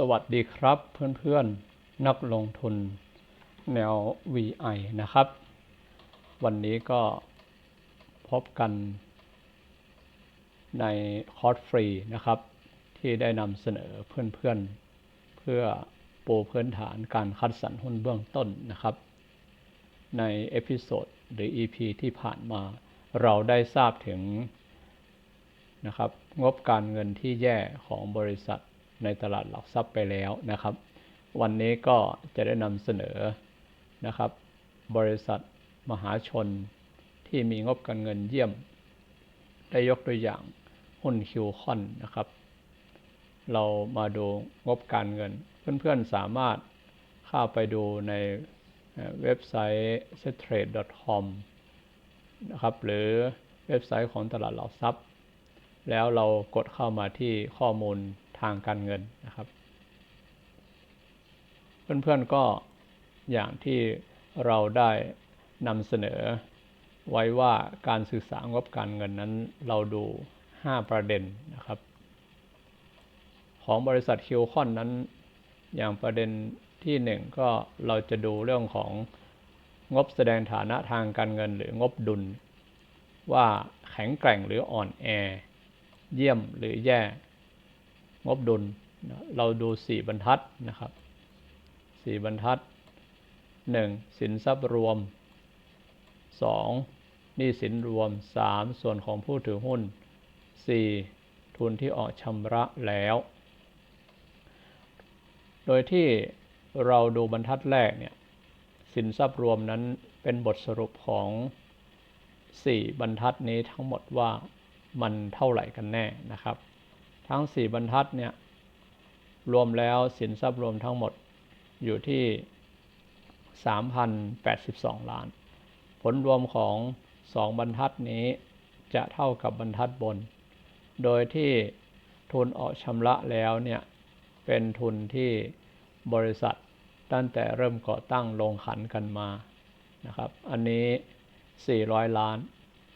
สวัสดีครับเพื่อนๆนักลงทุนแนว VI นะครับ วันนี้ก็พบกันในคอร์สฟรีนะครับ ที่ได้นำเสนอเพื่อนๆ เพื่อปูพื้นฐานการคัดสรรหุ้นเบื้องต้นนะครับ ในเอพิโซดหรือ EP ที่ผ่านมาเราได้ทราบถึงนะครับงบการเงินที่แย่ของบริษัท ในตลาดหลักทรัพย์ไปแล้วนะครับ วันนี้ก็จะได้นำเสนอนะครับ บริษัทมหาชนที่มีงบการเงินเยี่ยม ได้ยกตัวอย่างหุ้นคิวคอนนะครับ เรามาดูงบการเงิน เพื่อนๆสามารถเข้าไปดูในเว็บไซต์ setrade.com นะครับ หรือเว็บไซต์ของตลาดหลักทรัพย์ แล้วเรากดเข้ามาที่ข้อมูล ทางการเงินนะครับ เพื่อนๆก็อย่างที่เราได้นำเสนอไว้ว่าการศึกษางบการเงินนั้นเราดู 5 ประเด็นนะครับ ของบริษัทคิวคอนนั้น อย่างประเด็นที่ 1 ก็เราจะดูเรื่องของงบแสดงฐานะทางการเงินหรืองบดุล ว่าแข็งแกร่งหรืออ่อนแอ เยี่ยมหรือแย่ งบดุล เราดูสี่บรรทัดนะครับสี่บรรทัดหนึ่งสินทรัพย์รวมสองหนี้สินรวมสามส่วนของผู้ถือหุ้นสี่ทุนที่ออกชำระแล้ว โดยที่เราดูบรรทัดแรกเนี่ยสินทรัพย์รวมนั้นเป็นบทสรุปของ 4 บรรทัดนี้ทั้งหมดว่ามันเท่าไหร่กันแน่นะครับ ทั้ง4บรรทัดเนี่ยรวมแล้วสินทรัพย์รวมทั้งหมดอยู่ที่ 3,082 ล้าน ผลรวมของ 2 บรรทัดนี้จะเท่ากับบรรทัดบน โดยที่ทุนออกชำระแล้วเนี่ยเป็นทุนที่บริษัทตั้งแต่เริ่มก่อตั้งลงขันกันมานะครับ อันนี้ 400 ล้าน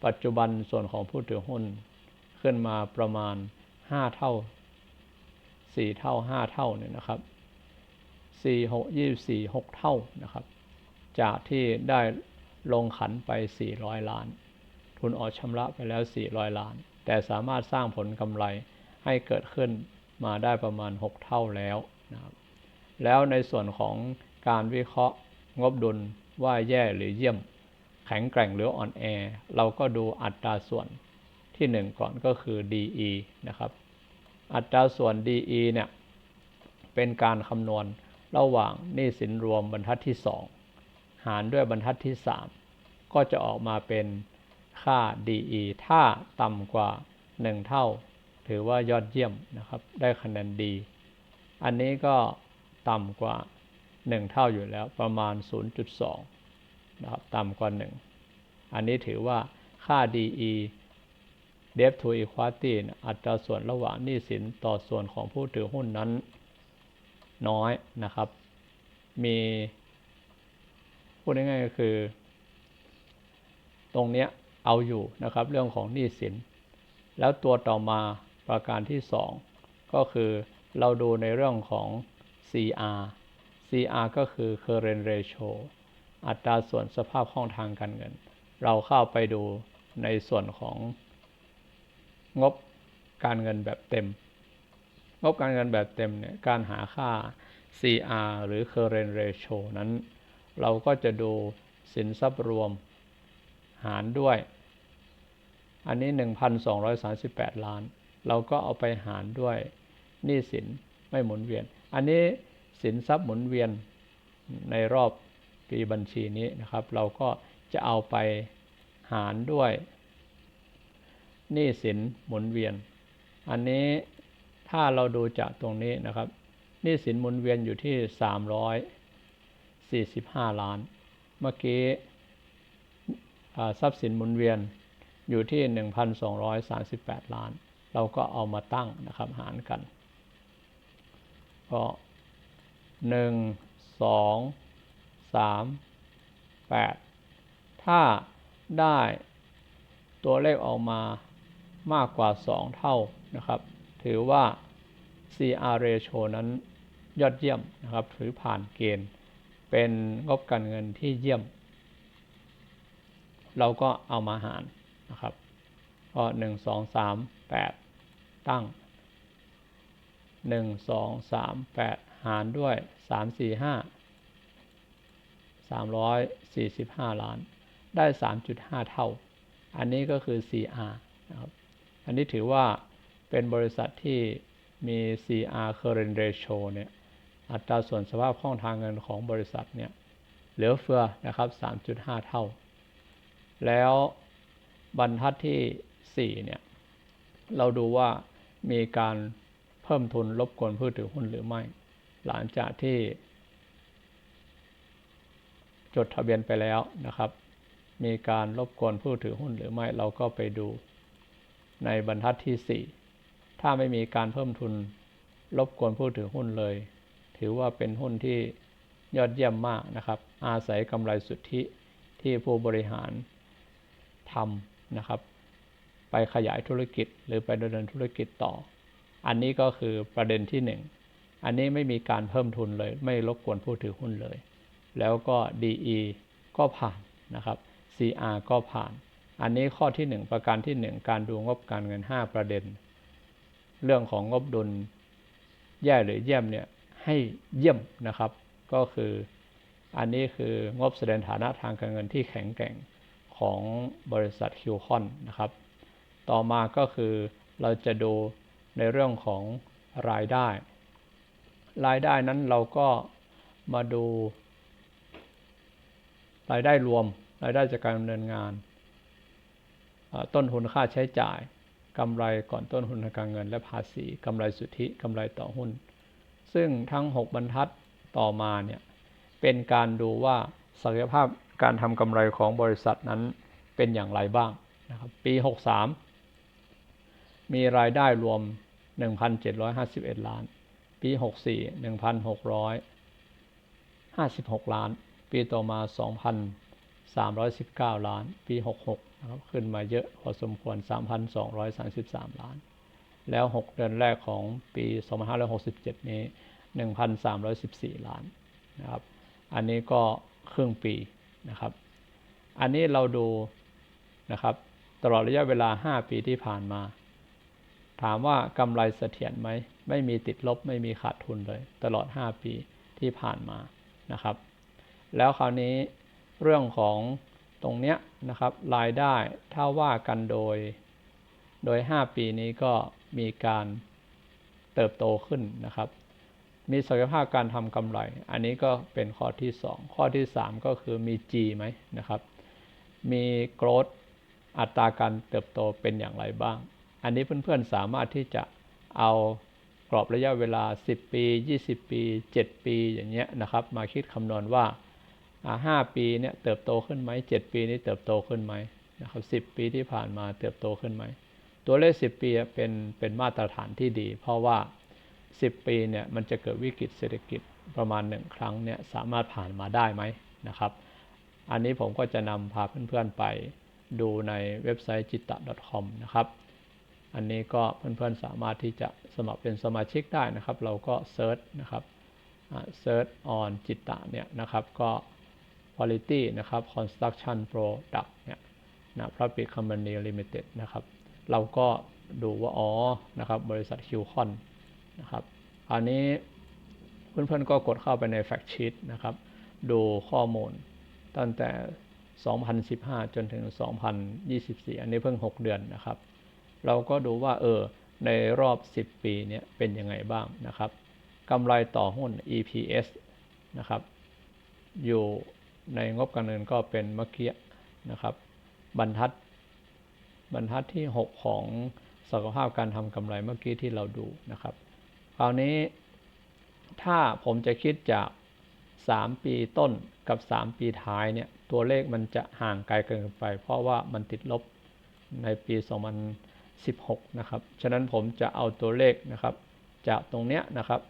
ปัจจุบันส่วนของผู้ถือหุ้นขึ้นมาประมาณ ห้าเท่าสี่เท่าห้าเท่าเนี่ยนะครับสี่หกยี่สี่หกเท่านะครับ จากที่ได้ลงขันไปสี่ร้อยล้าน ทุนออกชำระไปแล้วสี่ร้อยล้าน แต่สามารถสร้างผลกำไรให้เกิดขึ้นมาได้ประมาณหกเท่าแล้วนะครับแล้วในส่วนของการวิเคราะห์งบดุลว่าแย่หรือเยี่ยม แข็งแกร่งหรืออ่อนแอ เราก็ดูอัตราส่วน ที่ 1 ก่อนก็คือ DE นะครับ อัตราส่วน DE เนี่ยเป็นการคำนวณระหว่างหนี้สินรวมบรรทัดที่ 2 หารด้วยบรรทัดที่ 3 ก็จะออกมาเป็นค่า DE ถ้าต่ำกว่า 1 เท่า ถือว่ายอดเยี่ยมนะครับ ได้คะแนนดี อันนี้ก็ต่ำกว่า 1 เท่าอยู่แล้วประมาณ 0.2 นะครับ ต่ำกว่า 1 อันนี้ถือว่าค่า DE debt to equity อัตราส่วนระหว่างหนี้สินต่อส่วนของผู้ถือหุ้นนั้นน้อยนะครับ มีพูดง่ายๆก็คือ ตรงนี้เอาอยู่นะครับเรื่องของหนี้สิน แล้วตัวต่อมาประการที่ 2 ก็คือเราดูในเรื่องของ CR CR ก็คือ current ratio อัตราส่วนสภาพคล่องทางการเงิน เราเข้าไปดูในส่วนของ งบการเงินแบบเต็ม งบการเงินแบบเต็มเนี่ยการหาค่า CR หรือ current ratio นั้น เราก็จะดูสินทรัพย์รวมหารด้วย อันนี้ 1,238 ล้าน เราก็เอาไปหารด้วยหนี้สินไม่หมุนเวียน อันนี้สินทรัพย์หมุนเวียนในรอบปีบัญชีนี้นะครับ เราก็จะเอาไปหารด้วย หนี้สินหมุนเวียน อันนี้ถ้าเราดูจากตรงนี้นะครับหนี้สินหมุนเวียนอยู่ที่สามร้อยสี่สิบห้าล้าน เมื่อกี้ทรัพย์สินหมุนเวียนอยู่ที่หนึ่งพันสองร้อยสาสิบแปดล้าน เราก็เอามาตั้งนะครับหารกัน ก็หนึ่งสองสามแปดถ้าได้ตัวเลขออกมา มากกว่า 2 เท่านะครับ ถือว่า CR ratio นั้นยอดเยี่ยมนะครับ ถือผ่านเกณฑ์ เป็นงบการเงินที่เยี่ยม เราก็เอามาหารนะครับ ก็หนึ่งสองสามแปดตั้งหนึ่งสองสามแปดหารด้วยสามสี่ห้าสามร้อยสี่สิบห้าล้าน ได้สามจุดห้าเท่า อันนี้ก็คือ CR นะครับ อันนี้ถือว่าเป็นบริษัทที่มี CR current ratio เนี่ยอัตราส่วนสภาพคล่องทางเงินของบริษัทเนี่ยเหลือเฟือนะครับ 3.5 เท่า แล้วบรรทัดที่ 4 เนี่ยเราดูว่ามีการเพิ่มทุนรบกวนผู้ถือหุ้นหรือไม่ หลังจากที่ จดทะเบียนไปแล้วนะครับ มีการรบกวนผู้ถือหุ้นหรือไม่เราก็ไปดู ในบรรทัดที่ 4 ถ้าไม่มีการเพิ่มทุนรบกวนผู้ถือหุ้นเลย ถือว่าเป็นหุ้นที่ยอดเยี่ยมมากนะครับ อาศัยกำไรสุทธิที่ผู้บริหารทำนะครับ ไปขยายธุรกิจหรือไปดำเนินธุรกิจต่อ อันนี้ก็คือประเด็นที่ 1 อันนี้ไม่มีการเพิ่มทุนเลย ไม่รบกวนผู้ถือหุ้นเลย แล้วก็ DE ก็ผ่านนะครับ CR ก็ผ่าน อันนี้ข้อที่ 1 ประการที่ 1 การดูงบการเงิน 5 ประเด็น เรื่องของงบดุลแย่หรือเยี่ยมเนี่ยให้เยี่ยมนะครับ ก็คืออันนี้คืองบแสดงฐานะทางการเงินที่แข็งแกร่งของบริษัทคิวคอนนะครับ ต่อมาก็คือเราจะดูในเรื่องของรายได้ รายได้นั้นเราก็มาดู รายได้รวม รายได้จากการดำเนินงาน ต้นทุนค่าใช้จ่ายกำไรก่อนต้นทุนทางการเงิน และภาษีกำไรสุทธิกำไรต่อหุ้น ซึ่งทั้ง 6 บรรทัดต่อมาเนี่ยเป็นการดูว่าศักยภาพการทำกำไรของบริษัทนั้นเป็นอย่างไรบ้างนะครับปี 63 มีรายได้รวม 1,751 ล้าน ปี 64 1,656 ล้าน ปีต่อมา 2,319 ล้าน ปี 66 นะครับขึ้นมาเยอะพอสมควร 3,233 ล้าน แล้ว 6 เดือนแรกของปี 2567 นี้ 1,314 ล้านนะครับ อันนี้ก็ครึ่งปีนะครับ อันนี้เราดูนะครับตลอดระยะเวลา 5 ปีที่ผ่านมา ถามว่ากำไรเสถียรไหม ไม่มีติดลบไม่มีขาดทุนเลย ตลอด 5 ปีที่ผ่านมานะครับ แล้วคราวนี้เรื่องของ ตรงเนี้ยนะครับรายได้ถ้าว่ากันโดย โดย 5 ปีนี้ก็มีการเติบโตขึ้นนะครับ มีศักยภาพการทำกำไร อันนี้ก็เป็นข้อที่ 2 ข้อที่ 3 ก็คือมี G ไหมนะครับ มี growth อัตราการเติบโตเป็นอย่างไรบ้าง อันนี้เพื่อนๆสามารถที่จะเอากรอบระยะเวลา 10 ปี 20 ปี 7 ปีอย่างเงี้ยนะครับ มาคิดคำนวณว่า ห้าปีเนี่ยเติบโตขึ้นไหมเจ็ดปีนี้เติบโตขึ้นไหมนะครับสิบปีที่ผ่านมาเติบโตขึ้นไหม ตัวเลขสิบปีเป็นเป็นมาตรฐานที่ดี เพราะว่าสิบปีเนี่ยมันจะเกิดวิกฤตเศรษฐกิจประมาณหนึ่งครั้งเนี่ยสามารถผ่านมาได้ไหมนะครับ อันนี้ผมก็จะนำพาเพื่อนๆไปดูในเว็บไซต์จิตตะ .com นะครับ อันนี้ก็เพื่อนๆสามารถที่จะสมัครเป็นสมาชิกได้นะครับ เราก็เซิร์ชนะครับเซิร์ช on จิตตะเนี่ยนะครับก็ Quality นะครับ Construction Product เนี่ยนะ Public Company Limited นะครับ เราก็ดูว่า อ๋อ นะครับ บริษัทคิวคอนนะครับ อันนี้เพื่อนๆก็กดเข้าไปใน Fact Sheet นะครับ ดูข้อมูลตั้งแต่ 2015 จนถึง 2024 อันนี้เพิ่ง 6 เดือนนะครับ เราก็ดูว่า เออ ในรอบ 10 ปีเนี่ยเป็นยังไงบ้างนะครับกำไรต่อหุ้น EPS นะครับ อยู่ ในงบการเงินก็เป็นเมื่อกี้นะครับ บรรทัด บรรทัดที่ 6 ของศักภาพการทำกำไรเมื่อกี้ที่เราดูนะครับ คราวนี้ถ้าผมจะคิดจาก 3 ปีต้นกับ 3 ปีท้ายเนี่ยตัวเลขมันจะห่างไกลเกินไป เพราะว่ามันติดลบในปี 2016 นะครับ ฉะนั้นผมจะเอาตัวเลขนะครับ จากตรงเนี้ยนะครับ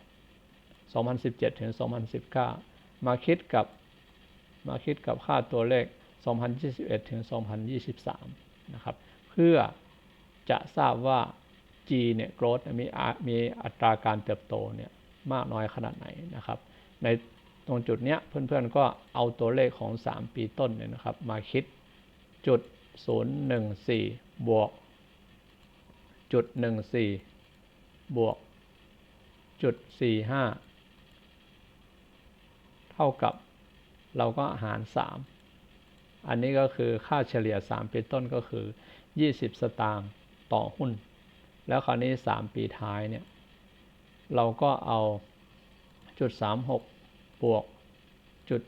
2017 ถึง 2019 มาคิดกับ มาคิดกับค่าตัวเลข 2021 ถึง 2023 นะครับ เพื่อจะทราบว่า G เนี่ย growth มีมีอัตราการเติบโตเนี่ยมากน้อยขนาดไหนนะครับ ในตรงจุดเนี้ยเพื่อนๆก็เอาตัวเลขของ 3 ปีต้นเนี่ยนะครับ มาคิดจุด 014 บวกจุด 14 บวกจุด 45 เท่ากับ เราก็หาร 3 อันนี้ก็คือค่าเฉลี่ย 3 ปีต้นก็คือ 20 สตางค์ต่อหุ้น แล้วคราวนี้ 3 ปีท้ายเนี่ย เราก็เอาจุด36 บวกจุด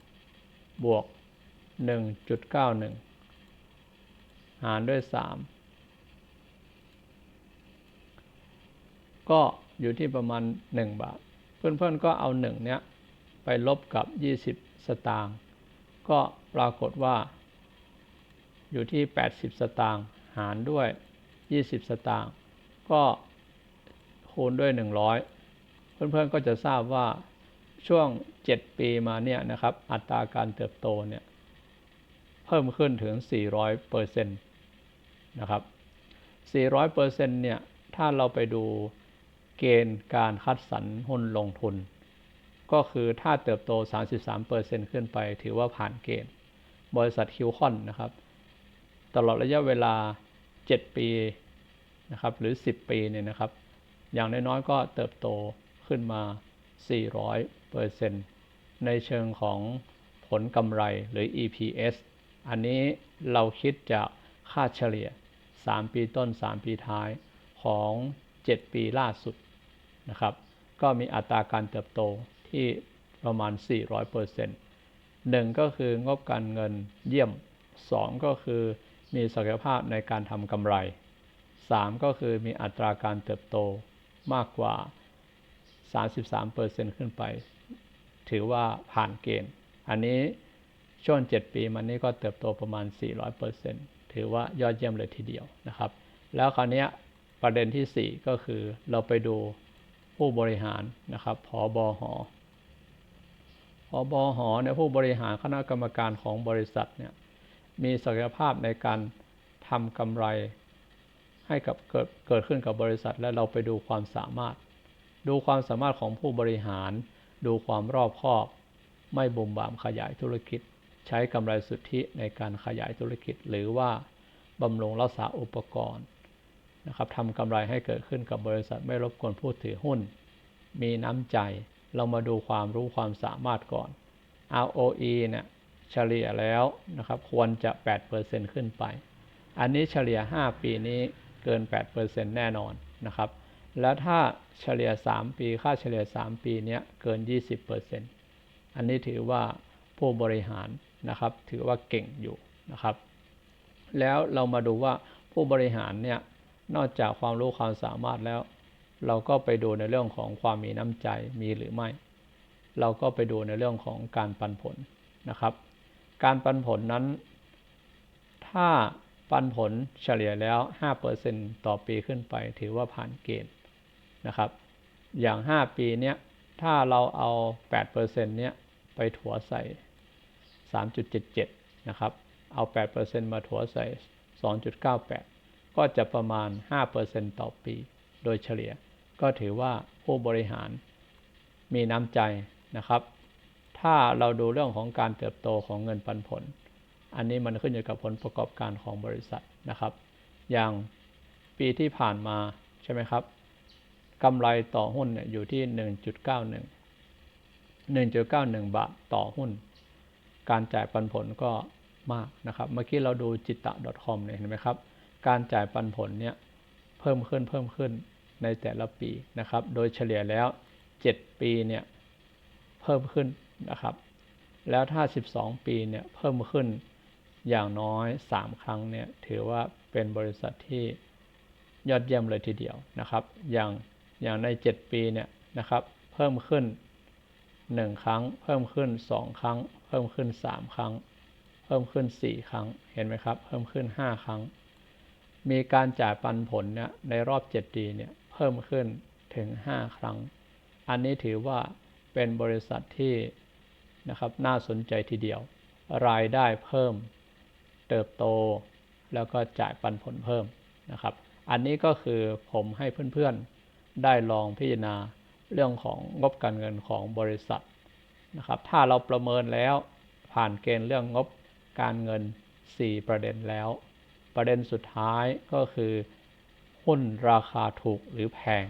77 บวก 1.91 หารด้วย 3 ก็อยู่ที่ประมาณ 1 บาท เพื่อนๆก็เอา 1 เนี้ย ไปลบกับ 20 สตางค์ก็ปรากฏว่า อยู่ที่ 80 สตางค์หารด้วย 20 สตางค์ก็คูณด้วย 100 เพื่อนๆก็จะทราบว่าช่วง 7 ปีมาเนี่ยนะครับ อัตราการเติบโตเนี่ย เพิ่มขึ้นถึง 400เปอร์เซ็นต์นะครับ 400เปอร์เซ็นต์เนี่ย ถ้าเราไปดูเกณฑ์การคัดสรรหุ้นลงทุน ก็คือถ้าเติบโต 33เปอร์เซ็นต์ขึ้นไป ถือว่าผ่านเกณฑ์ บริษัทคิวคอนนะครับ ตลอดระยะเวลา 7 ปีนะครับ หรือ 10 ปีเนี่ยนะครับ อย่างน้อยๆ ก็เติบโตขึ้นมา 400เปอร์เซ็นต์ในเชิงของผลกำไรหรือ EPS อันนี้เราคิดจากค่าเฉลี่ย 3 ปีต้น 3 ปีท้ายของ 7 ปีล่าสุดนะครับ ก็มีอัตราการเติบโต ที่ประมาณ 400เปอร์เซ็นต์หนึ่งก็คืองบการเงินเยี่ยม 2 ก็คือมีศักยภาพในการทำกำไร 3 ก็คือมีอัตราการเติบโตมากกว่า 33%ขึ้นไป ถือว่าผ่านเกณฑ์ อันนี้ช่วง 7 ปีมันนี้ก็เติบโตประมาณ 400%ถือว่ายอดเยี่ยมเลยทีเดียวนะครับ แล้วคราวนี้ประเด็นที่ 4 ก็คือเราไปดูผู้บริหารนะครับผอบอหอ อบอหอเนี่ยผู้บริหารคณะกรรมการของบริษัทเนี่ยมีศักยภาพในการทำกำไรให้กับเกิดเกิดขึ้นกับบริษัท และเราไปดูความสามารถ ดูความสามารถของผู้บริหาร ดูความรอบคอบ ไม่บุ่มบามขยายธุรกิจ ใช้กำไรสุทธิในการขยายธุรกิจ หรือว่าบำรุงรักษาอุปกรณ์นะครับทำกำไรให้เกิดขึ้นกับบริษัทไม่รบกวนผู้ถือหุ้น มีน้ำใจ เรามาดูความรู้ความสามารถก่อน ROE เนี่ยเฉลี่ยแล้วนะครับ ควรจะ 8%ขึ้นไป อันนี้เฉลี่ย 5 ปีนี้เกิน 8%แน่นอนนะครับ แล้วถ้าเฉลี่ย 3 ปีค่าเฉลี่ย 3 ปีนี้เกิน 20%อันนี้ถือว่าผู้บริหารนะครับ ถือว่าเก่งอยู่นะครับ แล้วเรามาดูว่าผู้บริหารเนี่ยนอกจากความรู้ความสามารถแล้ว เราก็ไปดูในเรื่องของความมีน้ำใจมีหรือไม่ เราก็ไปดูในเรื่องของการปันผลนะครับ การปันผลนั้น ถ้าปันผลเฉลี่ยแล้ว 5%ต่อปีขึ้นไป ถือว่าผ่านเกณฑ์นะครับ อย่าง 5 ปีเนี้ยถ้าเราเอา 8%เนี้ยไปถัวใส่ 3.77 นะครับ เอา 8%มาถัวใส่ 2.98 ก็จะประมาณ 5%ต่อปีโดยเฉลี่ย ก็ถือว่าผู้บริหารมีน้ำใจนะครับ ถ้าเราดูเรื่องของการเติบโตของเงินปันผล อันนี้มันขึ้นอยู่กับผลประกอบการของบริษัทนะครับ อย่างปีที่ผ่านมาใช่ไหมครับกำไรต่อหุ้นอยู่ที่ 1.91 1.91 บาทต่อหุ้น การจ่ายปันผลก็มากนะครับ เมื่อกี้เราดูจิตตะ .com เนี่ยเห็นไหมครับ การจ่ายปันผลเนี่ยเพิ่มขึ้นเพิ่มขึ้น ในแต่ละปีนะครับ โดยเฉลี่ยแล้ว 7 ปีเนี่ยเพิ่มขึ้นนะครับ แล้วถ้า 12 ปีเนี่ยเพิ่มขึ้นอย่างน้อย 3 ครั้งเนี่ยถือว่าเป็นบริษัทที่ยอดเยี่ยมเลยทีเดียวนะครับ อย่างอย่างใน 7 ปีเนี่ยนะครับ เพิ่มขึ้น 1 ครั้ง เพิ่มขึ้น 2 ครั้ง เพิ่มขึ้น 3 ครั้ง เพิ่มขึ้น 4 ครั้งเห็นไหมครับ เพิ่มขึ้น 5 ครั้ง มีการจ่ายปันผลเนี่ยในรอบ 7 ปีเนี่ย เพิ่มขึ้นถึง 5 ครั้ง อันนี้ถือว่าเป็นบริษัทที่นะครับน่าสนใจทีเดียว รายได้เพิ่มเติบโต แล้วก็จ่ายปันผลเพิ่มนะครับ อันนี้ก็คือผมให้เพื่อนๆได้ลองพิจารณาเรื่องของงบการเงินของบริษัทนะครับ ถ้าเราประเมินแล้วผ่านเกณฑ์เรื่องงบการเงิน 4 ประเด็นแล้ว ประเด็นสุดท้ายก็คือ หุ้นราคาถูกหรือแพง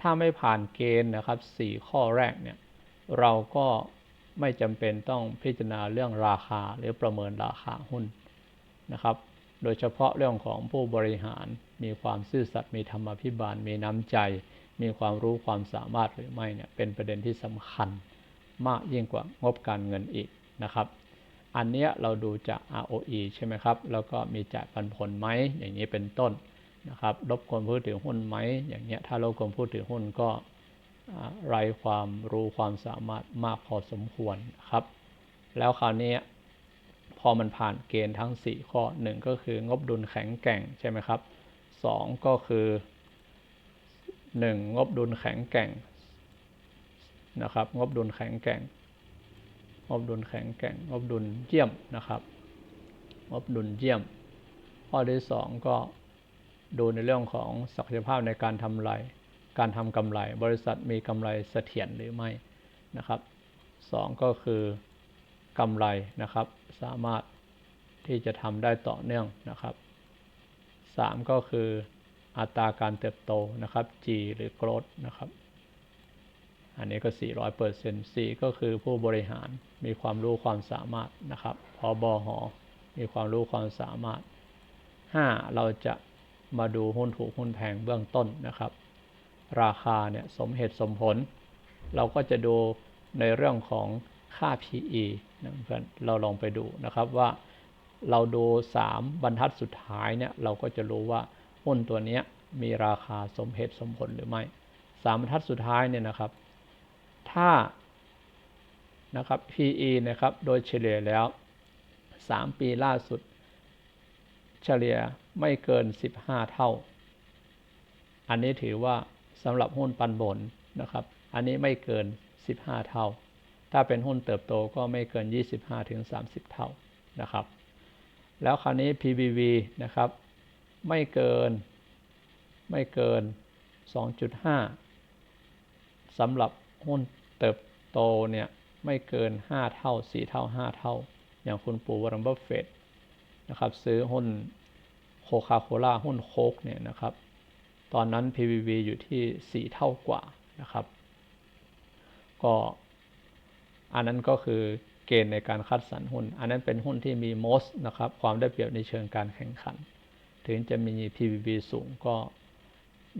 ถ้าไม่ผ่านเกณฑ์นะครับ 4 ข้อแรกเนี่ยเราก็ไม่จำเป็นต้องพิจารณาเรื่องราคาหรือประเมินราคาหุ้นนะครับ โดยเฉพาะเรื่องของผู้บริหารมีความซื่อสัตย์มีธรรมพิบาล มีน้ำใจ มีความรู้ความสามารถหรือไม่เนี่ยเป็นประเด็นที่สำคัญมากยิ่งกว่างบการเงินอีกนะครับ อันนี้เราดูจาก ROE ใช่ไหมครับ แล้วก็มีจ่ายปันผลไหมอย่างนี้เป็นต้น นะครับลบคนพูดถือหุ้นไหมอย่างเงี้ยถ้าลบคนพูดถือหุ้นก็ไรความรู้ความสามารถมากพอสมควรครับ แล้วคราวนี้พอมันผ่านเกณฑ์ทั้ง 4 ข้อ 1 ก็คืองบดุลแข็งแกร่งใช่ไหมครับ 2 ก็คือ 1 งบดุลแข็งแกร่งนะครับงบดุลแข็งแกร่ง งบดุลแข็งแกร่ง งบดุลเยี่ยมนะครับ งบดุลเยี่ยม ข้อที่ 2 ก็ ดูในเรื่องของศักยภาพในการทำไร การทำกำไร บริษัทมีกำไรเสถียรหรือไม่นะครับสองก็คือกำไรนะครับ สามารถที่จะทำได้ต่อเนื่องนะครับสามก็คืออัตราการเติบโตนะครับ G หรือ growth นะครับ อันนี้ก็ 400เปอร์เซ็นต์4ก็คือผู้บริหารมีความรู้ความสามารถนะครับพอบอหอมีความรู้ความสามารถ 5 เราจะ มาดูหุ้นถูกหุ้นแพงเบื้องต้นนะครับ ราคาเนี่ยสมเหตุสมผล เราก็จะดูในเรื่องของค่า PE นะเพื่อนเราลองไปดูนะครับว่าเราดู 3 บรรทัดสุดท้ายเนี่ยเราก็จะรู้ว่าหุ้นตัวนี้มีราคาสมเหตุสมผลหรือไม่สามบรรทัดสุดท้ายเนี่ยนะครับ ถ้านะครับ PE นะครับ โดยเฉลี่ยแล้ว 3 ปีล่าสุด เฉลี่ยไม่เกิน 15 เท่า อันนี้ถือว่าสำหรับหุ้นปันผลนะครับ อันนี้ไม่เกิน 15 เท่า ถ้าเป็นหุ้นเติบโตก็ไม่เกิน 25ถึง30 เท่านะครับ แล้วคราวนี้ PBV นะครับ ไม่เกินไม่เกิน 2.5สำหรับหุ้นเติบโตเนี่ยไม่เกิน 5 เท่า 4 เท่า 5 เท่า อย่างคุณปู่วอร์เรนบัฟเฟต นะครับ ซื้อหุ้นโคคาโคล่าหุ้นโคกเนี่ยนะครับ ตอนนั้น PVB อยู่ที่ 4 เท่ากว่านะครับ ก็อันนั้นก็คือเกณฑ์ในการคัดสรรหุ้น อันนั้นเป็นหุ้นที่มี most นะครับ ความได้เปรียบในเชิงการแข่งขัน ถึงจะมี PVB สูงก็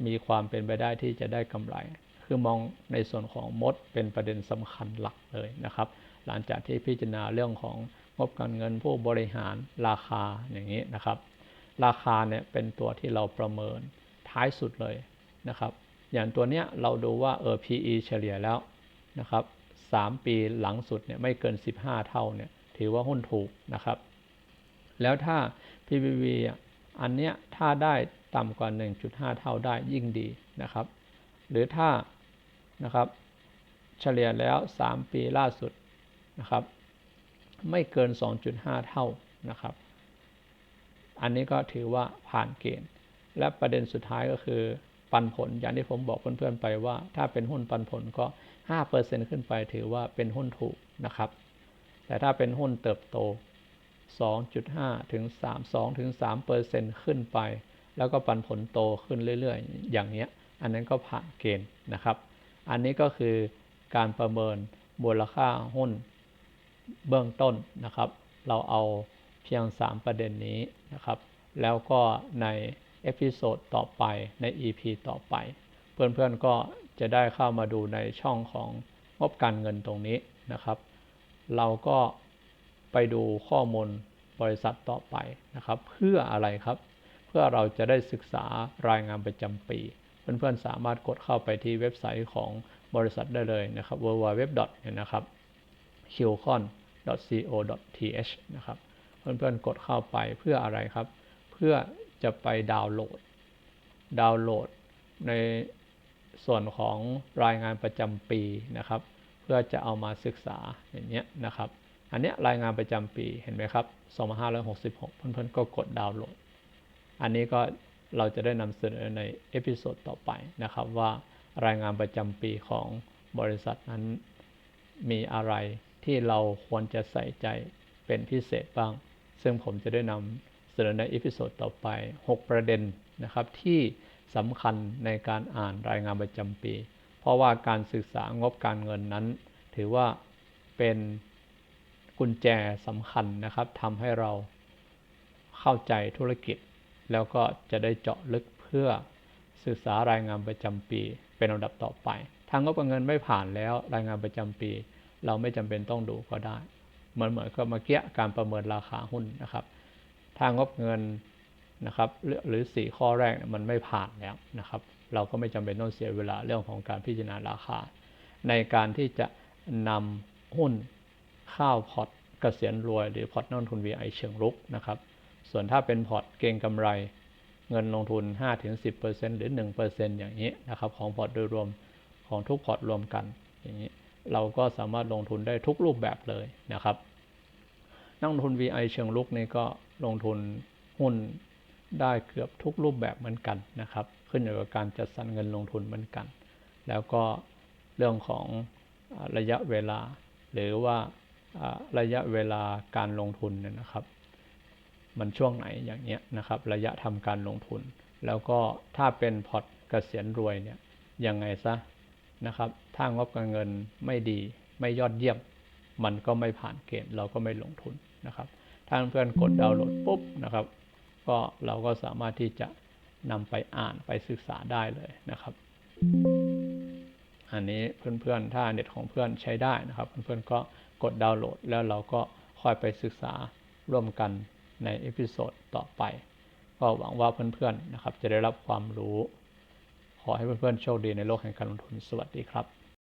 มีความเป็นไปได้ที่จะได้กำไร คือมองในส่วนของมดเป็นประเด็นสำคัญหลักเลยนะครับ หลังจากที่พิจารณาเรื่องของ งบการเงินผู้บริหารราคาอย่างนี้นะครับ ราคาเนี่ยเป็นตัวที่เราประเมินท้ายสุดเลยนะครับ อย่างตัวเนี้ยเราดูว่าเออ PE เฉลี่ยแล้วนะครับ3ปีหลังสุดเนี่ยไม่เกิน 15 เท่าเนี่ยถือว่าหุ้นถูกนะครับ แล้วถ้า PBV อันเนี้ยถ้าได้ต่ำกว่า 1.5 เท่าได้ยิ่งดีนะครับ หรือถ้านะครับเฉลี่ยแล้ว 3 ปีล่าสุดนะครับ ไม่เกิน 2.5 เท่านะครับ อันนี้ก็ถือว่าผ่านเกณฑ์ และประเด็นสุดท้ายก็คือปันผล อย่างที่ผมบอกเพื่อนๆไปว่า ถ้าเป็นหุ้นปันผลก็ 5%ขึ้นไปถือว่าเป็นหุ้นถูกนะครับ แต่ถ้าเป็นหุ้นเติบโต 2.5 ถึง 3 2 ถึง 3%ขึ้นไป แล้วก็ปันผลโตขึ้นเรื่อยๆ อย่างนี้อันนั้นก็ผ่านเกณฑ์นะครับ อันนี้ก็คือการประเมินมูลค่าหุ้น เบื้องต้นนะครับ เราเอาเพียง 3 ประเด็นนี้นะครับ แล้วก็ในเอพิโซดต่อไปใน EP ต่อไป เพื่อนๆก็จะได้เข้ามาดูในช่องของงบการเงินตรงนี้นะครับ เราก็ไปดูข้อมูลบริษัทต่อไปนะครับ เพื่ออะไรครับ เพื่อเราจะได้ศึกษารายงานประจำปี เพื่อนๆสามารถกดเข้าไปที่เว็บไซต์ของบริษัทได้เลยนะครับ www. นะครับ q c o n co.th นะครับ เพื่อนๆ กดเข้าไปเพื่ออะไรครับ เพื่อจะไปดาวน์โหลด ดาวน์โหลดในส่วนของรายงานประจำปีนะครับ เพื่อจะเอามาศึกษาอย่างเนี้ยนะครับ อันเนี้ยรายงานประจำปีเห็นไหมครับ2566 เพื่อนๆ ก็กดดาวน์โหลด อันนี้ก็เราจะได้นำเสนอในเอพิโซดต่อไปนะครับว่ารายงานประจำปีของบริษัทนั้นมีอะไร ที่เราควรจะใส่ใจเป็นพิเศษบ้าง ซึ่งผมจะได้นำเสนอในอีพิโซดต่อไป 6 ประเด็นนะครับที่สำคัญในการอ่านรายงานประจำปี เพราะว่าการศึกษางบการเงินนั้น ถือว่าเป็นกุญแจสำคัญนะครับทำให้เราเข้าใจธุรกิจ แล้วก็จะได้เจาะลึกเพื่อศึกษารายงานประจำปี เป็นลำดับต่อไป ทางงบการเงินไม่ผ่านแล้วรายงานประจำปี เราไม่จำเป็นต้องดูก็ได้เหมือนเหมือนกับเมื่อกี้การประเมินราคาหุ้นนะครับทางงบเงินนะครับหรือสี่ข้อแรกมันไม่ผ่านแล้วนะครับ เราก็ไม่จำเป็นต้องเสียเวลาเรื่องของการพิจารณาราคา ในการที่จะนำหุ้นข้าวพอร์ตเกษียณรวย หรือพอร์ตนักลงทุน VI เชิงรุกนะครับ ส่วนถ้าเป็นพอร์ตเก่งกำไร เงินลงทุน 5-10%หรือ 1%อย่างนี้นะครับ ของพอร์ตโดยรวมของทุกพอร์ตรวมกันอย่างนี้ เราก็สามารถลงทุนได้ทุกรูปแบบเลยนะครับนักลงทุน VI เชิงลุกนี่ก็ลงทุนหุ้นได้เกือบทุกรูปแบบเหมือนกันนะครับ ขึ้นอยู่กับการจัดสรรเงินลงทุนเหมือนกัน แล้วก็เรื่องของระยะเวลา หรือว่าระยะเวลาการลงทุนเนี่ยนะครับ มันช่วงไหนอย่างเงี้ยนะครับ ระยะทำการลงทุน แล้วก็ถ้าเป็นพอร์ตเกษียณรวยเนี่ยยังไงซะนะครับ ถ้างบการเงินไม่ดีไม่ยอดเยี่ยม มันก็ไม่ผ่านเกณฑ์เราก็ไม่ลงทุนนะครับ ถ้าเพื่อนกดดาวน์โหลดปุ๊บนะครับ ก็เราก็สามารถที่จะนำไปอ่านไปศึกษาได้เลยนะครับ อันนี้เพื่อนๆถ้าเน็ตของเพื่อนใช้ได้นะครับ เพื่อนๆก็กดดาวน์โหลด แล้วเราก็ค่อยไปศึกษาร่วมกันในเอพิโซดต่อไป ก็หวังว่าเพื่อนๆนะครับ จะได้รับความรู้ ขอให้เพื่อนๆโชคดีในโลกแห่งการลงทุนสวัสดีครับ